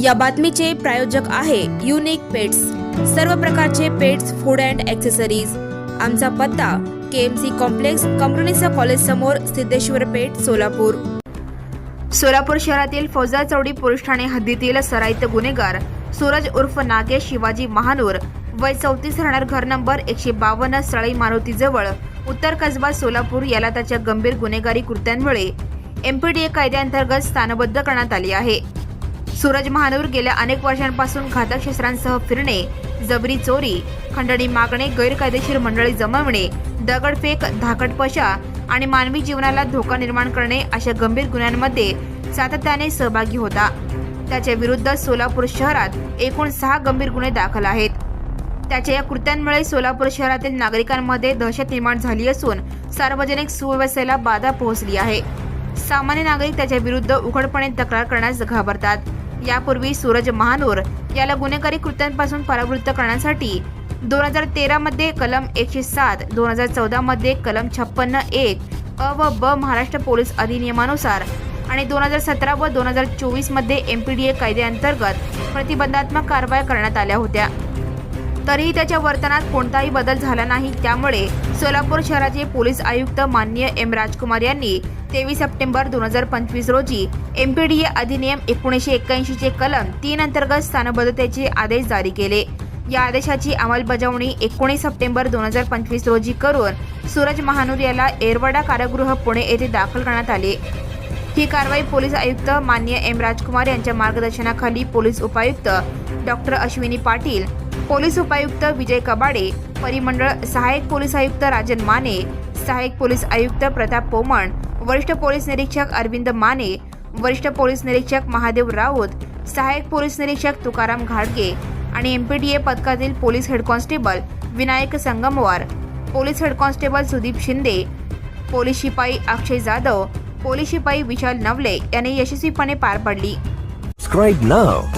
या बातमीचे प्रायोजक आहे युनिक पेट्स सर्व प्रकारचे पेट्स फूड अँड ॲक्सेसरीज आमचा पत्ता के एम सी कॉम्प्लेक्स कंपनीचा कॉलेज समोर सिद्धेश्वर पेठ सोलापूर. सोलापूर शहरातील फौजा चौडी पोलीस ठाणे हद्दीतील सराईत गुन्हेगार सूरज उर्फ नागेश शिवाजी महानूर वय चौतीस राहणार घर नंबर एकशे बावन्न सळई मारुतीजवळ उत्तर कसबा सोलापूर याला त्याच्या गंभीर गुन्हेगारी कृत्यांमुळे एमपीडीए कायद्याअंतर्गत स्थानबद्ध करण्यात आले आहे. सूरज महानूर गेल्या अनेक वर्षांपासून घातक शस्त्रांसह फिरणे जबरी चोरी खंडणी मागणे गैरकायदेशीर मंडळी जमवणे दगडफेक धाकटपशा आणि मानवी जीवनाला धोका निर्माण करणे अशा गंभीर गुन्ह्यांमध्ये सातत्याने सहभागी होता. त्याच्या विरुद्ध सोलापूर शहरात एकूण सहा गंभीर गुन्हे दाखल आहेत. त्याच्या या कृत्यांमुळे सोलापूर शहरातील नागरिकांमध्ये दहशत निर्माण झाली असून सार्वजनिक सुव्यवस्थेला बाधा पोहोचली आहे. सामान्य नागरिक त्याच्या विरुद्ध उघडपणे तक्रार करण्यास घाबरतात. यापूर्वी सूरज महानूर याला गुन्हेगारी कृत्यांपासून परावृत्त करण्यासाठी दोन हजार तेरामध्ये कलम एकशे सात दोन हजार चौदामध्ये कलम छप्पन्न एक अ व ब महाराष्ट्र पोलीस अधिनियमानुसार आणि दोन हजार सतरा व दोन हजार चोवीसमध्ये एम पी डी ए कायद्याअंतर्गत प्रतिबंधात्मक कारवाया करण्यात आल्या होत्या. तरीही त्याच्या वर्तनात कोणताही बदल झाला नाही. त्यामुळे सोलापूर शहराचे पोलीस आयुक्त मान्य एम. राजकुमार यांनी तेवीस सप्टेंबर दोन हजार पंचवीस रोजी एमपीडीए अधिनियम एकोणीसशे एक्क्याऐंशीचे कलम तीन अंतर्गत स्थानबद्धतेचे आदेश जारी केले. या आदेशाची अंमलबजावणी एकोणीस सप्टेंबर दोन हजार पंचवीस रोजी करून सूरज महानूर याला एरवडा कारागृह पुणे येथे दाखल करण्यात आले. ही कारवाई पोलीस आयुक्त मान्य एम. राजकुमार यांच्या मार्गदर्शनाखाली पोलीस उपायुक्त डॉक्टर अश्विनी पाटील पोलीस उपायुक्त विजय कबाडे परिमंडळ सहाय्यक पोलीस आयुक्त राजन माने सहाय्यक पोलीस आयुक्त प्रताप पोमण वरिष्ठ पोलीस निरीक्षक अरविंद माने वरिष्ठ पोलीस निरीक्षक महादेव राऊत सहाय्यक पोलीस निरीक्षक तुकाराम घाडगे आणि एमपीडीए पथकातील police head constable Vinayak Sangamwar police head constable Sudeep Shinde police शिपाई अक्षय जाधव पोलीस शिपाई विशाल नवले यांनी यशस्वीपणे पार पडली. Subscribe now